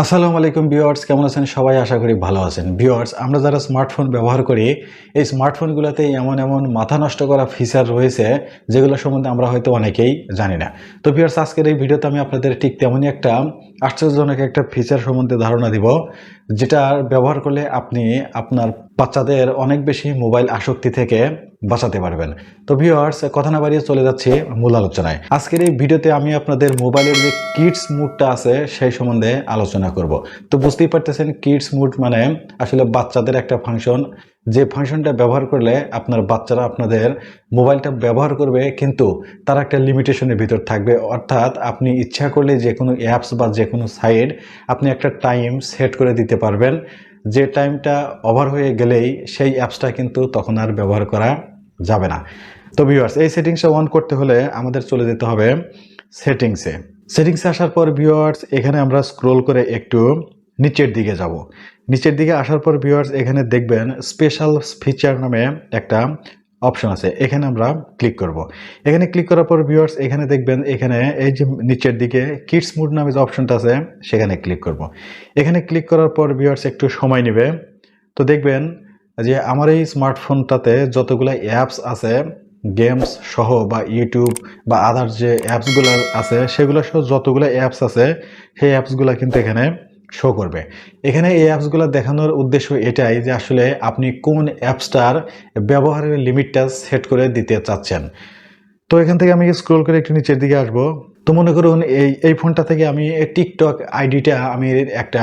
আসসালামু আলাইকুম ভিউয়ার্স, কেমন আছেন? সবাই আশা করি ভালো আছেন। ভিউয়ার্স, আমরা যারা স্মার্টফোন ব্যবহার করি, এই স্মার্টফোনগুলোতে এমন এমন মাথা নষ্ট করা ফিচার রয়েছে, যেগুলো সম্বন্ধে আমরা হয়তো অনেকেই জানি না। তো ভিউয়ার্স, আজকের এই ভিডিওতে আমি আপনাদের ঠিক তেমনই একটা আশ্চর্যজনক একটা ফিচার সম্বন্ধে ধারণা দিব। যেটা ব্যবহার করলে আপনি আপনার বাচ্চাদের অনেক বেশি মোবাইল আসক্তি থেকে বাঁচাতে পারবেন। তো ভিউয়ার্স কথা না বাড়িয়ে চলে যাচ্ছি মূল আলোচনায়। আজকের এই ভিডিওতে আমি আপনাদের মোবাইলের যে কিডস মুডটা আছে, সেই সম্বন্ধে আলোচনা করব। তো বুঝতেই পারতেছেন কিডস মুড মানে আসলে বাচ্চাদের একটা ফাংশন যে ফাংশনটা ব্যবহার করলে আপনার বাচ্চারা আপনাদের মোবাইলটা ব্যবহার করবে, কিন্তু তার একটা লিমিটেশনের ভিতর থাকবে। অর্থাৎ আপনি ইচ্ছা করলে যে কোনো অ্যাপস বা যে কোনো সাইট আপনি একটা টাইম সেট করে দিতে পারবেন। যে টাইমটা ওভার হয়ে গেলেই সেই অ্যাপসটা কিন্তু তখন আর ব্যবহার করা যাবে না। তো ভিউয়ার্স এই সেটিংসটা অন করতে হলে আমাদের চলে যেতে হবে সেটিংসে সেটিংসে আসার পর ভিউয়ার্স এখানে আমরা স্ক্রোল করে একটু নিচের দিকে যাব। নিচের দিকে আসার পর ভিউয়ার্স এখানে দেখবেন স্পেশাল ফিচার নামে একটা অপশন আছে। এখানে আমরা ক্লিক করব। এখানে ক্লিক করার পর ভিউয়ার্স এখানে দেখবেন এখানে এই যে নিচের দিকে কিডস মুড নামে যে অপশনটা আছে, সেখানে ক্লিক করব। এখানে ক্লিক করার পর ভিউয়ার্স একটু সময় নেবে। তো দেখবেন যে আমার এই স্মার্টফোনটাতে যতগুলো অ্যাপস আছে গেমস সহ বা ইউটিউব বা আদার যে অ্যাপসগুলো আছে, সেগুলো সহ যতগুলো অ্যাপস আছে, সেই অ্যাপসগুলো কিন্তু এখানে শো করবে। এখানে এই অ্যাপসগুলো দেখানোর উদ্দেশ্য এটাই যে আসলে আপনি কোন অ্যাপসটার ব্যবহারের লিমিটটা সেট করে দিতে চাচ্ছেন। তো এখান থেকে আমি স্ক্রোল করে একটু নিচের দিকে আসব। তো মনে করুন এই এই ফোনটা থেকে আমি টিকটক আইডিটা আমি একটা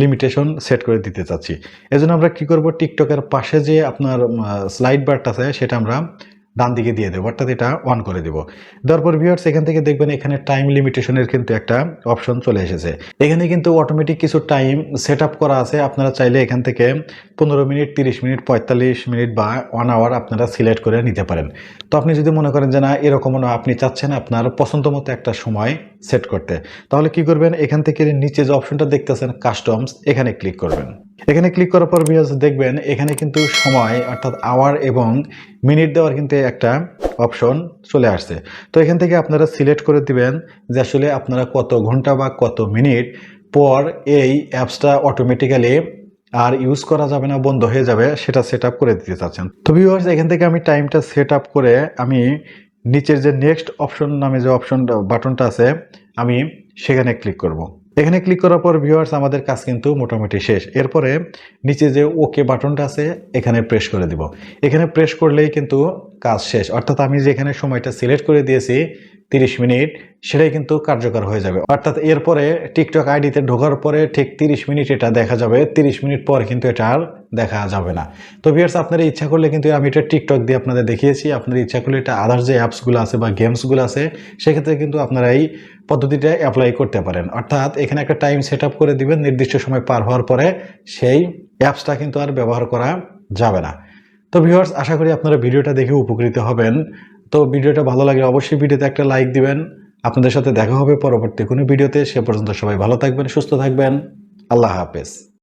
লিমিটেশন সেট করে দিতে চাচ্ছি। এজন্য আমরা কি করব? টিকটকের পাশে যে আপনার স্লাইড বারটা আছে, সেটা আমরা ডান দিকে দিয়ে দেবো, অর্থাৎ এটা অন করে দেবো। দেওয়ার পর ভিউয়ার্স এখান থেকে দেখবেন এখানে টাইম লিমিটেশনের কিন্তু একটা অপশন চলে এসেছে। এখানে কিন্তু অটোমেটিক কিছু টাইম সেট করা আছে। আপনারা চাইলে এখান থেকে পনেরো মিনিট, তিরিশ মিনিট, পঁয়তাল্লিশ মিনিট বা ওয়ান আওয়ার আপনারা সিলেক্ট করে নিতে পারেন। তো আপনি যদি মনে করেন যে না, এরকমও না, আপনি চাচ্ছেন আপনার পছন্দ মতো একটা সময় সেট করতে, তাহলে কি করবেন? এখান থেকে নিচে যে অপশনটা দেখতেছেন কাস্টমস এখানে ক্লিক করবেন। এখানে ক্লিক করার পর ভিউয়ার্স দেখবেন এখানে কিন্তু সময়, অর্থাৎ আওয়ার এবং মিনিট দেওয়ার কিন্তু একটা অপশন চলে আসছে তো এখান থেকে আপনারা সিলেক্ট করে দিবেন যে আসলে আপনারা কত ঘণ্টা বা কত মিনিট পর এই অ্যাপসটা অটোমেটিক্যালি আর ইউজ করা যাবে না, বন্ধ হয়ে যাবে, সেটা সেট করে দিতে চাচ্ছেন তো ভিউয়ার্স এখান থেকে আমি টাইমটা সেট করে আমি নিচের যে নেক্সট অপশন নামে যে অপশন বাটনটা আছে, আমি সেখানে ক্লিক করব। এখানে ক্লিক করার পর ভিউয়ার্স আমাদের কাজ কিন্তু মোটামুটি শেষ। এরপরে নিচে যে ওকে বাটনটা আছে, এখানে প্রেস করে দিব। এখানে প্রেস করলেই কিন্তু কাজ শেষ। অর্থাৎ আমি যেখানে সময়টা সিলেক্ট করে দিয়েছি তিরিশ মিনিট, সেটাই কিন্তু কার্যকর হয়ে যাবে। অর্থাৎ এরপরে টিকটক আইডিতে ঢোকার পরে ঠিক তিরিশ মিনিট এটা দেখা যাবে, তিরিশ মিনিট পর কিন্তু এটা আর দেখা যাবে না। তো ভিয়ার্স আপনারা ইচ্ছা করলে কিন্তু আমি এটা টিকটক দিয়ে আপনাদের দেখিয়েছি। আপনার ইচ্ছা করলে এটা আদার্স যে অ্যাপসগুলো আছে বা গেমসগুলো আছে, সেক্ষেত্রে কিন্তু আপনারা এই পদ্ধতিটা অ্যাপ্লাই করতে পারেন। অর্থাৎ এখানে একটা টাইম সেট করে দিবেন, নির্দিষ্ট সময় পার হওয়ার পরে সেই অ্যাপসটা কিন্তু আর ব্যবহার করা যাবে না। তো ভিউয়ার্স আশা করি আপনারা ভিডিওটা দেখে উপকৃত হবেন। তো ভিডিওটা ভালো লাগে অবশ্যই ভিডিওতে একটা লাইক দিবেন। আপনাদের সাথে দেখা হবে পরবর্তী কোনো ভিডিওতে। সে পর্যন্ত সবাই ভালো থাকবেন, সুস্থ থাকবেন। আল্লাহ হাফেজ।